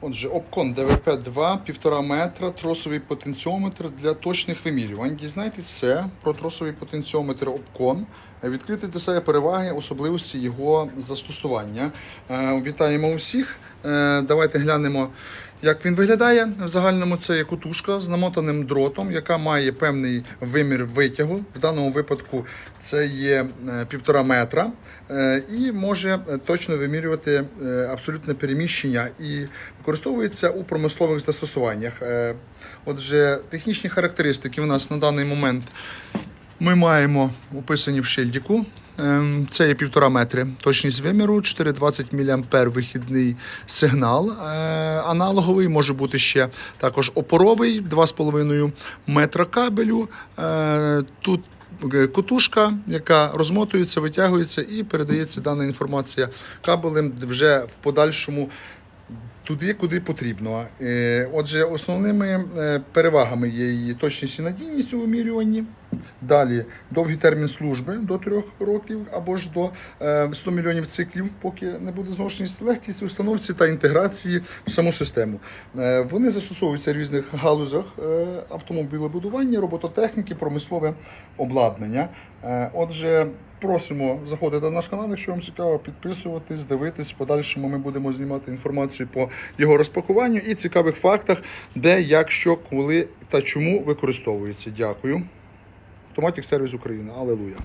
Отже, Opcon DVP-2, 1,5 метра, тросовий потенціометр для точних вимірювань. Дізнайтесь все про тросовий потенціометр Opcon. Відкрити для себе переваги, особливості його застосування. Е, Вітаємо усіх. Е, Давайте глянемо, як він виглядає. В загальному це є кутушка з намотаним дротом, яка має певний вимір витягу. В даному випадку це є е, півтора метра е, і може е, точно вимірювати е, абсолютне переміщення і використовується у промислових застосуваннях. Е, Отже, технічні характеристики у нас на даний момент ми маємо описані в шильдіку. Ем, Це є півтора метри. Точність виміру, 4,20 мА вихідний сигнал. Е, Аналоговий може бути ще також опоровий, 2,5 метра кабелю. Е, Тут е, Кутушка, яка розмотується, витягується і передається дана інформація кабелем вже в подальшому туди, куди потрібно. Е, Отже, основними е, перевагами є її точність і надійність у вимірюванні. Далі довгий термін служби до 3 років або ж до е, 100 мільйонів циклів, поки не буде зношеність, легкість установці та інтеграції в саму систему. Е, Вони застосовуються в різних галузях е, автомобілебудування, робототехніки, промислове обладнання. Е, Отже, просимо заходити на наш канал, якщо вам цікаво, підписуватись, дивитись. В подальшому ми будемо знімати інформацію по його розпакуванню і цікавих фактах, де, як, що, коли та чому використовується. Дякую. Автоматік сервіс Україна. Алелуя.